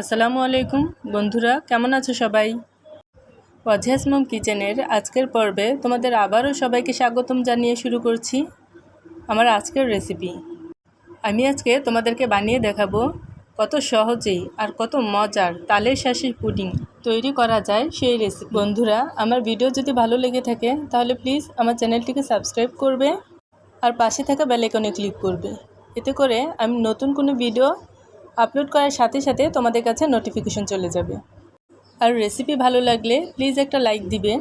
আসসালামু আলাইকুম, বন্ধুরা, কেমন আছো সবাই? মম কিচেনের আজকের পর্বে তোমাদের আবারও সবাইকে স্বাগতম জানিয়ে শুরু করছি আমার আজকের রেসিপি আমি আজকে তোমাদেরকে বানিয়ে দেখাবো কত সহজেই আর কত মজার তালের শাঁসের পুডিং তৈরি করা যায় সেই রেসিপি বন্ধুরা, আমার ভিডিও যদি ভালো লেগে থাকে, তাহলে প্লিজ আমার চ্যানেলটিকে সাবস্ক্রাইব করবে আর পাশে থাকা বেলাইকনে ক্লিক করবে। এতে করে আমি নতুন কোনো ভিডিও আপলোড করার সাথে সাথে তোমাদের কাছে নোটিফিকেশন চলে যাবে। আর রেসিপি ভালো লাগলে প্লিজ একটা লাইক দিবে।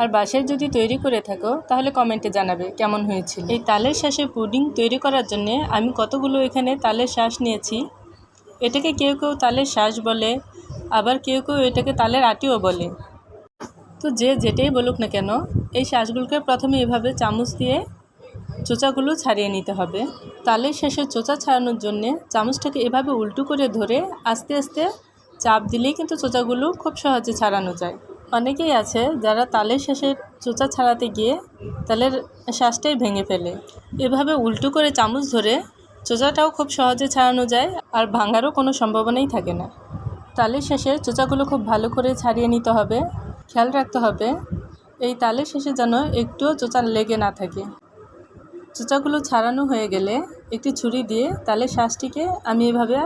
আর বাসায় যদি তৈরি করে থাকো, তাহলে কমেন্টে জানাবে কেমন হয়েছিল। এই তালের শ্বাসের পুডিং তৈরি করার জন্য আমি কতগুলো এখানে তালের শ্বাস নিয়েছি। এটাকে কেউ কেউ তালের শ্বাস বলে, আবার কেউ কেউ এটাকে তালের আটিও বলে। তো যে যেটাই বলুক না কেন, এই শ্বাসগুলোকে প্রথমে এভাবে চামচ দিয়ে চোচাগুলো ছাড়িয়ে নিতে হবে। তালের শেষে চোচা ছাড়ানোর জন্যে চামচটাকে এভাবে উল্টো করে ধরে আস্তে আস্তে চাপ দিলেই কিন্তু চোচাগুলো খুব সহজে ছাড়ানো যায়। অনেকেই আছে যারা তালের শেষে চোচা ছাড়াতে গিয়ে তালের শ্বাসটাই ভেঙে ফেলে। এভাবে উল্টো করে চামচ ধরে চোচাটাও খুব সহজে ছাড়ানো যায় আর ভাঙারও কোনো সম্ভাবনাই থাকে না। তালের শেষে চোচাগুলো খুব ভালো করে ছাড়িয়ে নিতে হবে। খেয়াল রাখতে হবে, এই তালের শেষে যেন একটুও চোচা লেগে না থাকে। চোচাগুলো ছাড়ানো হয়ে গেলে একটি ছুরি দিয়ে তালের শ্বাসটিকে আমি এভাবে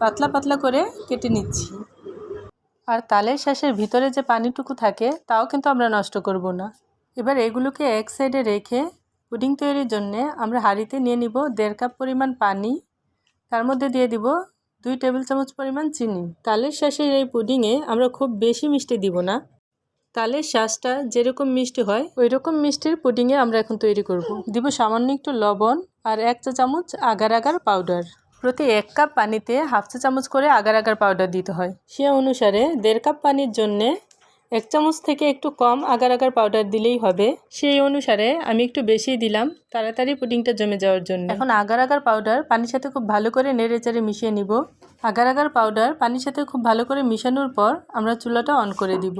পাতলা পাতলা করে কেটে নিচ্ছি। আর তালের শ্বাসের ভিতরে যে পানিটুকু থাকে, তাও কিন্তু আমরা নষ্ট করব না। এবার এগুলোকে এক সাইডে রেখে পুডিং তৈরির জন্যে আমরা হাঁড়িতে নিয়ে নিব দেড় কাপ পরিমাণ পানি। তার মধ্যে দিয়ে দিব দুই টেবিল চামচ পরিমাণ চিনি। তালের শ্বাসের এই পুডিংয়ে আমরা খুব বেশি মিষ্টি দিব না। তালের শ্বাসটা যেরকম মিষ্টি হয় ওই রকম মিষ্টির পুডিংয়ে আমরা এখন তৈরি করব। দিব সামান্য একটু লবণ আর এক চা চামচ আগার আগার পাউডার। প্রতি এক কাপ পানিতে হাফ চা চামচ করে আগার আগার পাউডার দিতে হয়। সে অনুসারে দেড় কাপ পানির জন্যে এক চামচ থেকে একটু কম আগার আগার পাউডার দিলেই হবে। সেই অনুসারে আমি একটু বেশি দিলাম তাড়াতাড়ি পুডিংটা জমে যাওয়ার জন্য। এখন আগার আগার পাউডার পানির সাথে খুব ভালো করে নেড়ে চেড়ে মিশিয়ে নিব। আগার আগার পাউডার পানির সাথে খুব ভালো করে মিশানোর পর আমরা চুলাটা অন করে দিব।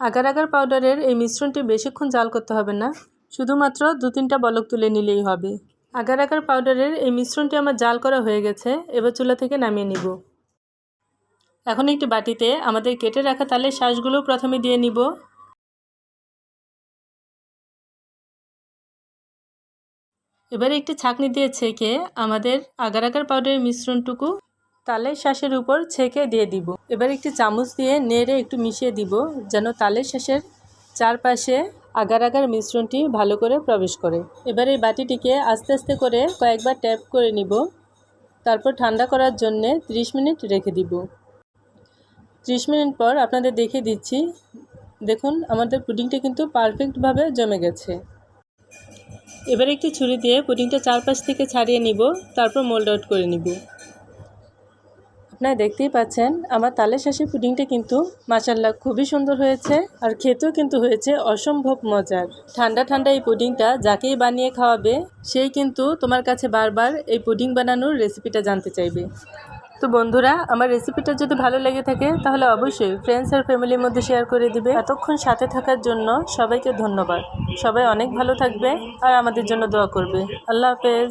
আগার আগার পাউডারের এই মিশ্রণটি বেশিক্ষণ জাল করতে হবে না, শুধুমাত্র দু তিনটা বলক তুলে নিলেই হবে। আগার আগার পাউডারের এই মিশ্রণটি আমার জাল করা হয়ে গেছে, এবার চুলা থেকে নামিয়ে নিব। এখন একটি বাটিতে আমাদের কেটে রাখা তালের শ্বাসগুলো প্রথমে দিয়ে নিব। এবারে একটি ছাঁকনি দিয়ে ছেঁকে আমাদের আগার আগার পাউডারের মিশ্রণটুকু তালের শ্বাসের উপর ছেঁকে দিয়ে দিব। এবার একটি চামচ দিয়ে নেড়ে একটু মিশিয়ে দিব, যেন তালের শ্বাসের চারপাশে আগার আগার মিশ্রণটি ভালো করে প্রবেশ করে। এবার এই বাটিটিকে আস্তে আস্তে করে কয়েকবার ট্যাপ করে নিব। তারপর ঠান্ডা করার জন্যে 30 মিনিট রেখে দিব। 30 মিনিট পর আপনাদের দেখে দিচ্ছি। দেখুন, আমাদের পুডিংটা কিন্তু পারফেক্টভাবে জমে গেছে। এবার একটি ছুরি দিয়ে পুডিংটা চারপাশ থেকে ছাড়িয়ে নিব, তারপর মোল্ড আউট করে নিব। আপনারা দেখতেই পাচ্ছেন, আমার তালের শাঁসের পুডিংটা কিন্তু মাসাল্লাহ খুবই সুন্দর হয়েছে আর খেতেও কিন্তু হয়েছে অসম্ভব মজার। ঠান্ডা ঠান্ডা এই পুডিংটা যাকেই বানিয়ে খাওয়াবে, সেই কিন্তু তোমার কাছে বারবার এই পুডিং বানানোর রেসিপিটা জানতে চাইবে। তো বন্ধুরা, আমার রেসিপিটা যদি ভালো লেগে থাকে, তাহলে অবশ্যই ফ্রেন্ডস আর ফ্যামিলির মধ্যে শেয়ার করে দিবে। এতক্ষণ সাথে থাকার জন্য সবাইকে ধন্যবাদ। সবাই অনেক ভালো থাকবে আর আমাদের জন্য দোয়া করবে। আল্লাহ হাফেজ।